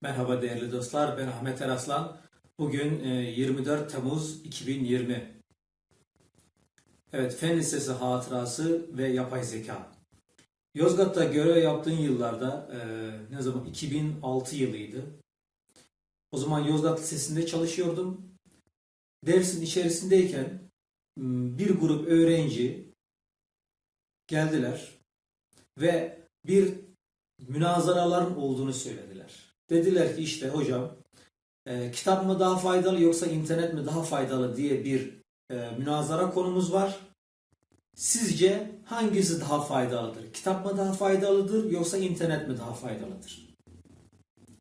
Merhaba değerli dostlar, ben Ahmet Eraslan. Bugün e, 24 Temmuz 2020. Evet, Fen Lisesi hatırası ve yapay zeka. Yozgat'ta görev yaptığım yıllarda, e, ne zaman? 2006 yılıydı. O zaman Yozgat Lisesi'nde çalışıyordum. Dersin içerisindeyken bir grup öğrenci geldiler ve bir münazaraların olduğunu söylediler. Dediler ki işte hocam e, kitap mı daha faydalı yoksa internet mi daha faydalı diye bir e, münazara konumuz var. Sizce hangisi daha faydalıdır? Kitap mı daha faydalıdır yoksa internet mi daha faydalıdır?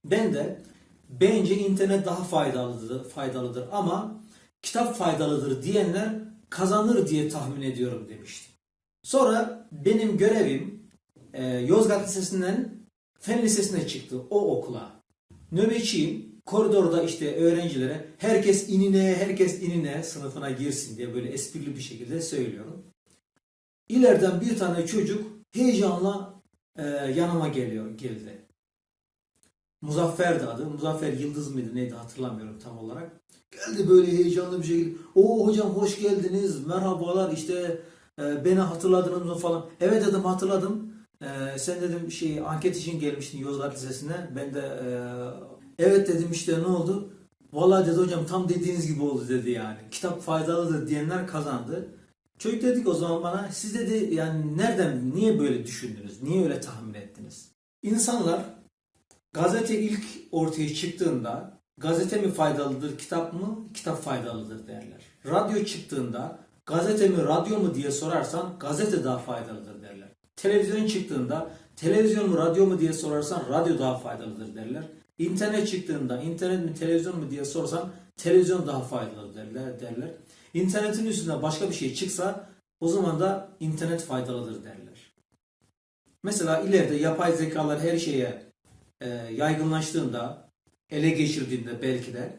Ben de bence internet daha faydalıdır, faydalıdır ama kitap faydalıdır diyenler kazanır diye tahmin ediyorum demiştim. Sonra benim görevim e, Yozgat Lisesi'nden Fen Lisesi'ne çıktı o okula. Nöbetçiyim. Koridorda işte öğrencilere herkes inine herkes inine sınıfına girsin diye böyle esprili bir şekilde söylüyorum. İleriden bir tane çocuk heyecanla e, yanıma geliyor geldi. Muzaffer'di adı. Muzaffer Yıldız mıydı neydi hatırlamıyorum tam olarak. Geldi böyle heyecanlı bir şekilde. O hocam hoş geldiniz. Merhabalar işte e, beni hatırladınız mı falan. Evet dedim hatırladım. E, sen dedim şey anket için gelmiştin Yozgat Lisesi'ne. Ben de e, evet dedim işte ne oldu? Vallahi dedi hocam tam dediğiniz gibi oldu dedi yani. Kitap faydalıdır diyenler kazandı. Çocuk dedik o zaman bana siz dedi yani nereden niye böyle düşündünüz? Niye öyle tahmin ettiniz? İnsanlar gazete ilk ortaya çıktığında gazete mi faydalıdır, kitap mı? Kitap faydalıdır derler. Radyo çıktığında gazete mi, radyo mu diye sorarsan gazete daha faydalıdır derler. Televizyon çıktığında televizyon mu, radyo mu diye sorarsan radyo daha faydalıdır derler. İnternet çıktığında internet mi, televizyon mu diye sorsan televizyon daha faydalı derler. derler. İnternetin üstüne başka bir şey çıksa o zaman da internet faydalıdır derler. Mesela ileride yapay zekalar her şeye e, yaygınlaştığında, ele geçirdiğinde belki de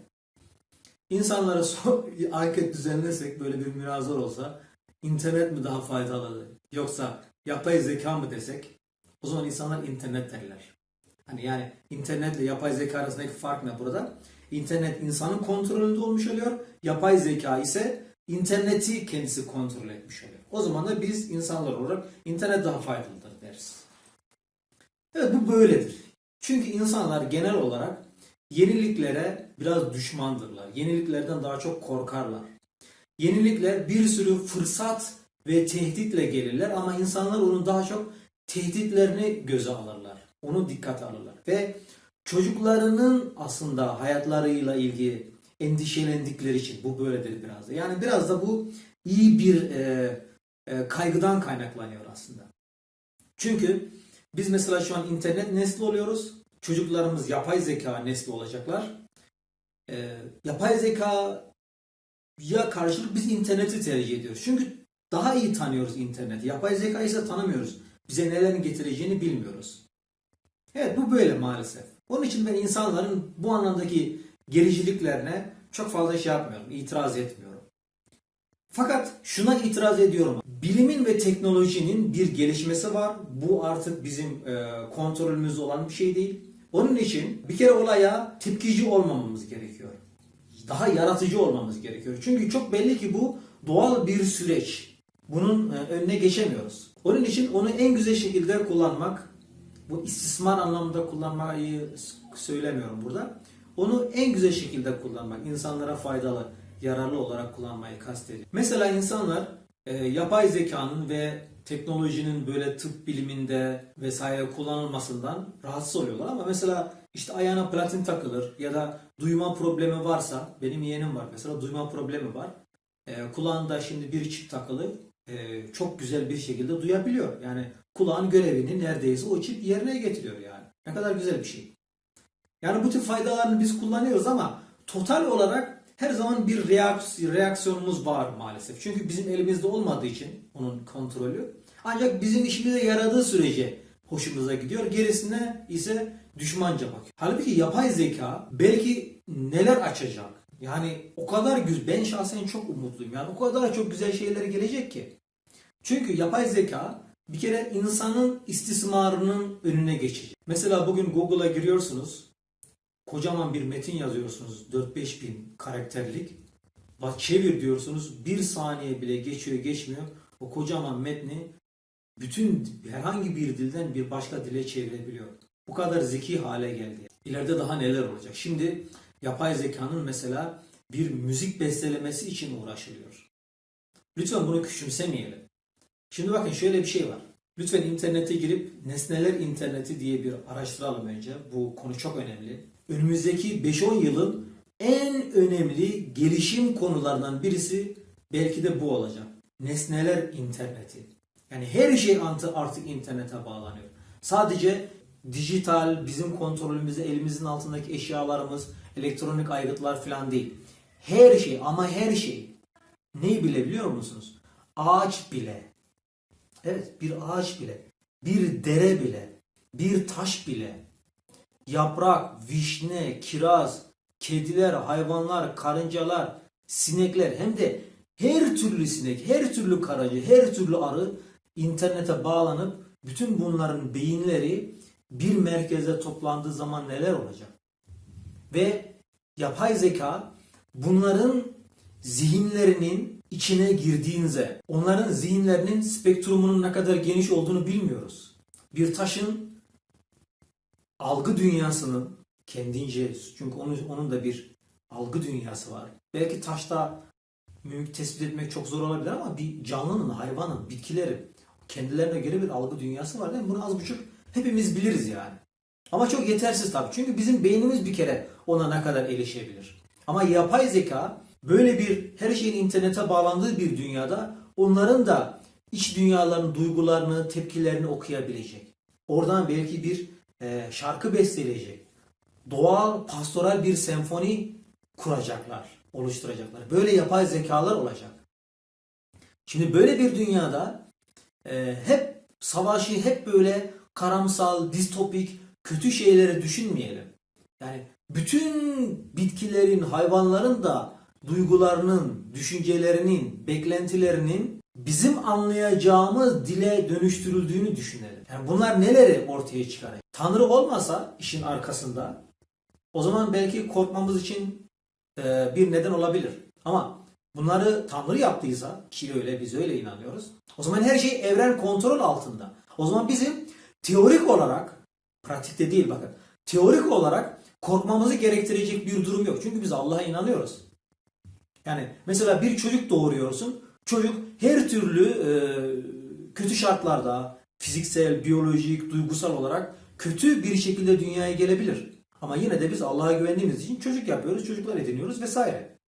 insanlara so anket düzenlesek böyle bir münazara olsa internet mi daha faydalı yoksa yapay zeka mı desek o zaman insanlar internet derler. Hani yani internetle yapay zeka arasındaki fark ne burada? İnternet insanın kontrolünde olmuş oluyor. Yapay zeka ise interneti kendisi kontrol etmiş oluyor. O zaman da biz insanlar olarak internet daha faydalıdır deriz. Evet bu böyledir. Çünkü insanlar genel olarak yeniliklere biraz düşmandırlar. Yeniliklerden daha çok korkarlar. Yenilikler bir sürü fırsat ve tehditle gelirler ama insanlar onun daha çok tehditlerini göze alırlar. Onu dikkate alırlar. Ve çocuklarının aslında hayatlarıyla ilgili endişelendikleri için bu böyledir biraz da. Yani biraz da bu iyi bir e, e, kaygıdan kaynaklanıyor aslında. Çünkü biz mesela şu an internet nesli oluyoruz. Çocuklarımız yapay zeka nesli olacaklar. E, yapay zeka ya karşılık biz interneti tercih ediyoruz. Çünkü daha iyi tanıyoruz interneti. Yapay zeka ise tanımıyoruz. Bize nelerin getireceğini bilmiyoruz. Evet bu böyle maalesef. Onun için ben insanların bu anlamdaki gericiliklerine çok fazla şey yapmıyorum, itiraz etmiyorum. Fakat şuna itiraz ediyorum. Bilimin ve teknolojinin bir gelişmesi var. Bu artık bizim e, kontrolümüzde olan bir şey değil. Onun için bir kere olaya tepkici olmamamız gerekiyor. Daha yaratıcı olmamız gerekiyor. Çünkü çok belli ki bu doğal bir süreç. Bunun e, önüne geçemiyoruz. Onun için onu en güzel şekilde kullanmak, bu istismar anlamında kullanmayı söylemiyorum burada. Onu en güzel şekilde kullanmak, insanlara faydalı, yararlı olarak kullanmayı kastediyor. Mesela insanlar e, yapay zekanın ve teknolojinin böyle tıp biliminde vesaire kullanılmasından rahatsız oluyorlar ama mesela işte ayağına platin takılır ya da duyma problemi varsa benim yeğenim var mesela duyma problemi var. E, kulağında şimdi bir çip takılı e, çok güzel bir şekilde duyabiliyor. Yani kulağın görevini neredeyse o çip yerine getiriyor yani. Ne kadar güzel bir şey. Yani bu tip faydalarını biz kullanıyoruz ama total olarak her zaman bir reaksiyonumuz var maalesef. Çünkü bizim elimizde olmadığı için onun kontrolü. Ancak bizim işimize yaradığı sürece hoşumuza gidiyor. Gerisine ise düşmanca bakıyor. Halbuki yapay zeka belki neler açacak. Yani o kadar güzel. Ben şahsen çok umutluyum. Yani o kadar çok güzel şeyler gelecek ki. Çünkü yapay zeka bir kere insanın istismarının önüne geçecek. Mesela bugün Google'a giriyorsunuz. kocaman bir metin yazıyorsunuz 4-5 bin karakterlik. Bak çevir diyorsunuz bir saniye bile geçiyor geçmiyor. O kocaman metni bütün herhangi bir dilden bir başka dile çevirebiliyor. Bu kadar zeki hale geldi. İleride daha neler olacak? Şimdi yapay zekanın mesela bir müzik bestelemesi için uğraşılıyor. Lütfen bunu küçümsemeyelim. Şimdi bakın şöyle bir şey var. Lütfen internete girip nesneler interneti diye bir araştıralım önce. Bu konu çok önemli. Önümüzdeki 5-10 yılın en önemli gelişim konularından birisi belki de bu olacak. Nesneler interneti. Yani her şey artık internete bağlanıyor. Sadece dijital, bizim kontrolümüzde elimizin altındaki eşyalarımız, elektronik aygıtlar falan değil. Her şey ama her şey. Neyi bile biliyor musunuz? Ağaç bile. Evet bir ağaç bile. Bir dere bile. Bir taş bile. Yaprak, vişne, kiraz, kediler, hayvanlar, karıncalar, sinekler hem de her türlü sinek, her türlü karacı, her türlü arı internete bağlanıp bütün bunların beyinleri bir merkeze toplandığı zaman neler olacak? Ve yapay zeka bunların zihinlerinin içine girdiğinizde onların zihinlerinin spektrumunun ne kadar geniş olduğunu bilmiyoruz. Bir taşın algı dünyasının kendince çünkü onun, onun da bir algı dünyası var. Belki taşta mümkün tespit etmek çok zor olabilir ama bir canlının, hayvanın, bitkilerin kendilerine göre bir algı dünyası var değil mi? Bunu az buçuk hepimiz biliriz yani. Ama çok yetersiz tabii. Çünkü bizim beynimiz bir kere ona ne kadar erişebilir. Ama yapay zeka böyle bir her şeyin internete bağlandığı bir dünyada onların da iç dünyalarının duygularını, tepkilerini okuyabilecek. Oradan belki bir e, şarkı besteleyecek. Doğal, pastoral bir senfoni kuracaklar, oluşturacaklar. Böyle yapay zekalar olacak. Şimdi böyle bir dünyada e, hep savaşı hep böyle karamsal, distopik, kötü şeyleri düşünmeyelim. Yani bütün bitkilerin, hayvanların da duygularının, düşüncelerinin, beklentilerinin bizim anlayacağımız dile dönüştürüldüğünü düşünelim. Yani bunlar neleri ortaya çıkarır? Tanrı olmasa işin arkasında o zaman belki korkmamız için e, bir neden olabilir. Ama bunları Tanrı yaptıysa ki öyle biz öyle inanıyoruz. O zaman her şey evren kontrol altında. O zaman bizim teorik olarak pratikte değil bakın. Teorik olarak korkmamızı gerektirecek bir durum yok. Çünkü biz Allah'a inanıyoruz. Yani mesela bir çocuk doğuruyorsun. Çocuk her türlü e, kötü şartlarda fiziksel, biyolojik, duygusal olarak kötü bir şekilde dünyaya gelebilir. Ama yine de biz Allah'a güvendiğimiz için çocuk yapıyoruz, çocuklar ediniyoruz vesaire.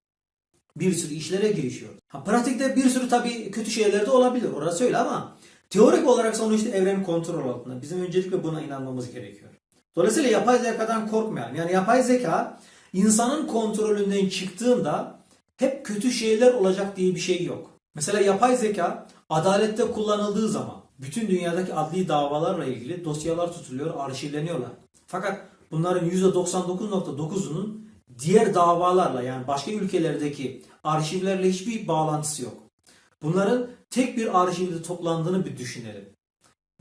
Bir sürü işlere girişiyoruz. Ha, pratikte bir sürü tabii kötü şeyler de olabilir. Orası öyle ama teorik olarak sonuçta evren kontrol altında. Bizim öncelikle buna inanmamız gerekiyor. Dolayısıyla yapay zekadan korkmayalım. Yani yapay zeka insanın kontrolünden çıktığında hep kötü şeyler olacak diye bir şey yok. Mesela yapay zeka adalette kullanıldığı zaman bütün dünyadaki adli davalarla ilgili dosyalar tutuluyor, arşivleniyorlar. Fakat bunların %99.9'unun diğer davalarla yani başka ülkelerdeki arşivlerle hiçbir bağlantısı yok. Bunların tek bir arşivde toplandığını bir düşünelim.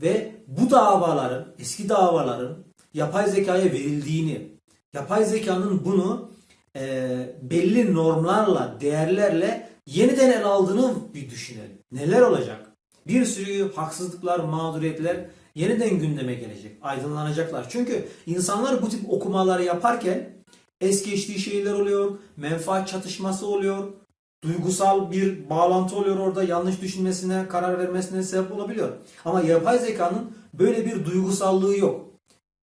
Ve bu davaların, eski davaların yapay zekaya verildiğini, yapay zekanın bunu e, belli normlarla, değerlerle yeniden el aldığını bir düşünelim. Neler olacak? Bir sürü haksızlıklar, mağduriyetler yeniden gündeme gelecek. Aydınlanacaklar. Çünkü insanlar bu tip okumaları yaparken es geçtiği şeyler oluyor, menfaat çatışması oluyor, duygusal bir bağlantı oluyor orada yanlış düşünmesine, karar vermesine sebep olabiliyor. Ama yapay zekanın böyle bir duygusallığı yok.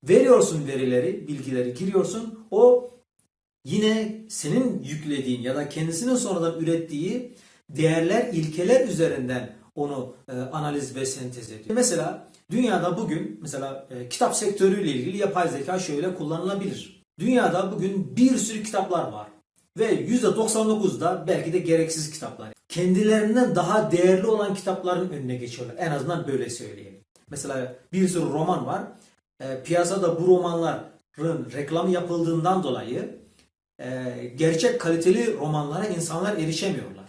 Veriyorsun verileri, bilgileri giriyorsun. O yine senin yüklediğin ya da kendisinin sonradan ürettiği değerler, ilkeler üzerinden onu e, analiz ve sentez ediyor. Mesela dünyada bugün mesela e, kitap sektörüyle ilgili yapay zeka şöyle kullanılabilir. Dünyada bugün bir sürü kitaplar var ve %99'da belki de gereksiz kitaplar. Kendilerinden daha değerli olan kitapların önüne geçiyorlar. En azından böyle söyleyelim. Mesela bir sürü roman var. E, piyasada bu romanların reklamı yapıldığından dolayı e, gerçek kaliteli romanlara insanlar erişemiyorlar.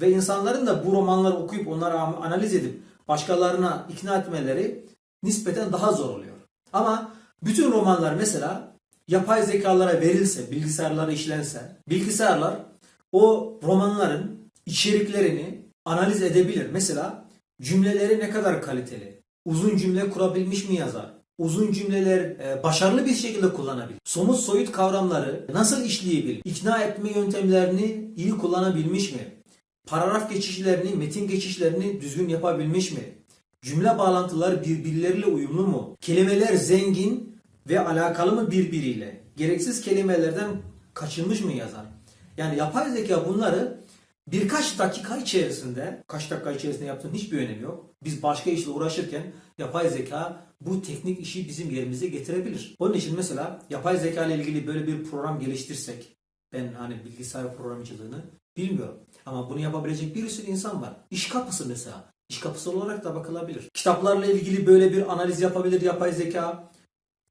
Ve insanların da bu romanları okuyup onları analiz edip başkalarına ikna etmeleri nispeten daha zor oluyor. Ama bütün romanlar mesela yapay zekalara verilse, bilgisayarlara işlense, bilgisayarlar o romanların içeriklerini analiz edebilir. Mesela cümleleri ne kadar kaliteli, uzun cümle kurabilmiş mi yazar, uzun cümleler e, başarılı bir şekilde kullanabilir. Somut soyut kavramları nasıl işleyebilir, ikna etme yöntemlerini iyi kullanabilmiş mi, paragraf geçişlerini, metin geçişlerini düzgün yapabilmiş mi, cümle bağlantıları birbirleriyle uyumlu mu, kelimeler zengin ve alakalı mı birbiriyle, gereksiz kelimelerden kaçınmış mı yazar. Yani yapay zeka bunları birkaç dakika içerisinde, kaç dakika içerisinde yaptığın hiçbir önemi yok. Biz başka işle uğraşırken yapay zeka bu teknik işi bizim yerimize getirebilir. Onun için mesela yapay zeka ile ilgili böyle bir program geliştirsek, ben hani bilgisayar programcılığını bilmiyorum. Ama bunu yapabilecek bir sürü insan var. İş kapısı mesela. İş kapısı olarak da bakılabilir. Kitaplarla ilgili böyle bir analiz yapabilir yapay zeka.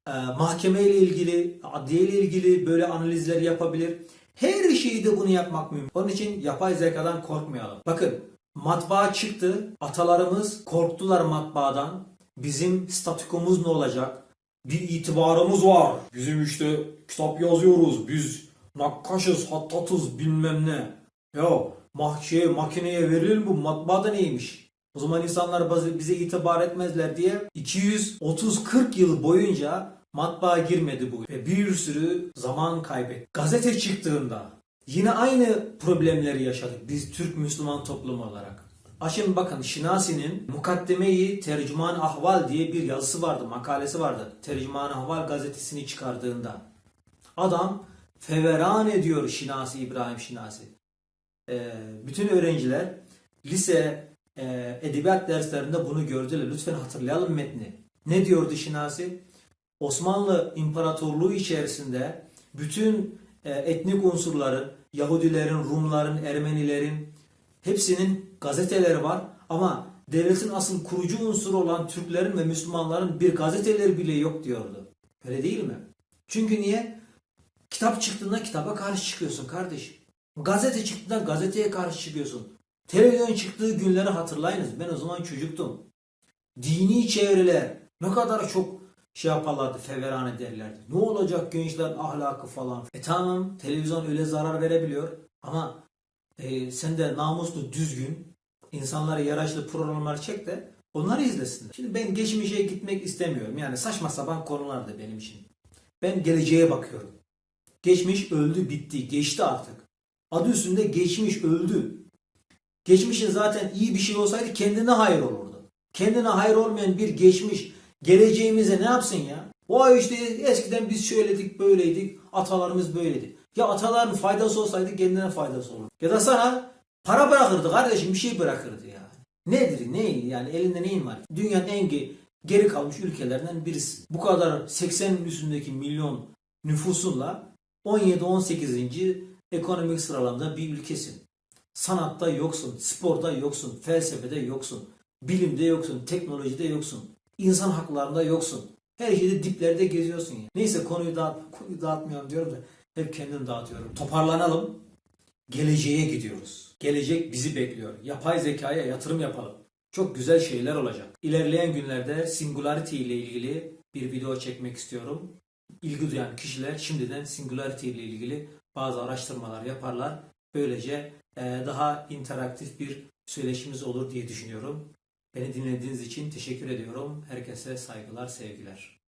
Ee, mahkeme ile ilgili, adliye ile ilgili böyle analizler yapabilir. Her şeyi de bunu yapmak mümkün. Onun için yapay zekadan korkmayalım. Bakın matbaa çıktı. Atalarımız korktular matbaadan. Bizim statükomuz ne olacak? Bir itibarımız var. Bizim işte kitap yazıyoruz. Biz nakkaşız, hattatız bilmem ne. Ya mah şey, makineye verilir mi bu? Matbaada neymiş? O zaman insanlar bize itibar etmezler diye 230-40 yıl boyunca matbaa girmedi bu. Ve bir sürü zaman kaybetti. Gazete çıktığında yine aynı problemleri yaşadık biz Türk Müslüman toplumu olarak. Açın bakın Şinasi'nin Mukaddeme-i Tercüman Ahval diye bir yazısı vardı, makalesi vardı. Tercüman Ahval gazetesini çıkardığında. Adam feveran ediyor Şinasi, İbrahim Şinasi. Ee, bütün öğrenciler lise e, edebiyat derslerinde bunu gördüler. Lütfen hatırlayalım metni. Ne diyordu Şinasi? Osmanlı İmparatorluğu içerisinde bütün e, etnik unsurların, Yahudilerin, Rumların, Ermenilerin hepsinin gazeteleri var ama devletin asıl kurucu unsuru olan Türklerin ve Müslümanların bir gazeteleri bile yok diyordu. Öyle değil mi? Çünkü niye? Kitap çıktığında kitaba karşı çıkıyorsun kardeşim. Gazete çıktığında gazeteye karşı çıkıyorsun. Televizyon çıktığı günleri hatırlayınız. Ben o zaman çocuktum. Dini çevreler ne kadar çok şey yaparlardı, feveran ederlerdi. Ne olacak gençler ahlakı falan. E tamam televizyon öyle zarar verebiliyor ama e, sen de namuslu, düzgün, insanlara yaraşlı programlar çek de onları izlesinler. Şimdi ben geçmişe gitmek istemiyorum. Yani saçma sapan konulardı benim için. Ben geleceğe bakıyorum. Geçmiş öldü, bitti, geçti artık. Adı üstünde geçmiş öldü. Geçmişin zaten iyi bir şey olsaydı kendine hayır olurdu. Kendine hayır olmayan bir geçmiş geleceğimize ne yapsın ya? Vay işte eskiden biz şöyledik böyleydik atalarımız böyleydi. Ya ataların faydası olsaydı kendine faydası olur. Ya da sana para bırakırdı kardeşim bir şey bırakırdı ya. Nedir ne yani elinde neyin var? Dünyanın en ge- geri kalmış ülkelerden birisi. Bu kadar 80'in üstündeki milyon nüfusunla 17-18. ekonomik sıralamada bir ülkesin. Sanatta yoksun, sporda yoksun, felsefede yoksun, bilimde yoksun, teknolojide yoksun, insan haklarında yoksun. Her şeyde diplerde geziyorsun ya. Neyse konuyu dağıt, konuyu dağıtmıyorum diyorum da hep kendim dağıtıyorum. Toparlanalım. Geleceğe gidiyoruz. Gelecek bizi bekliyor. Yapay zekaya yatırım yapalım. Çok güzel şeyler olacak. İlerleyen günlerde Singularity ile ilgili bir video çekmek istiyorum. İlgi duyan kişiler şimdiden Singularity ile ilgili bazı araştırmalar yaparlar. Böylece daha interaktif bir söyleşimiz olur diye düşünüyorum. Beni dinlediğiniz için teşekkür ediyorum. Herkese saygılar, sevgiler.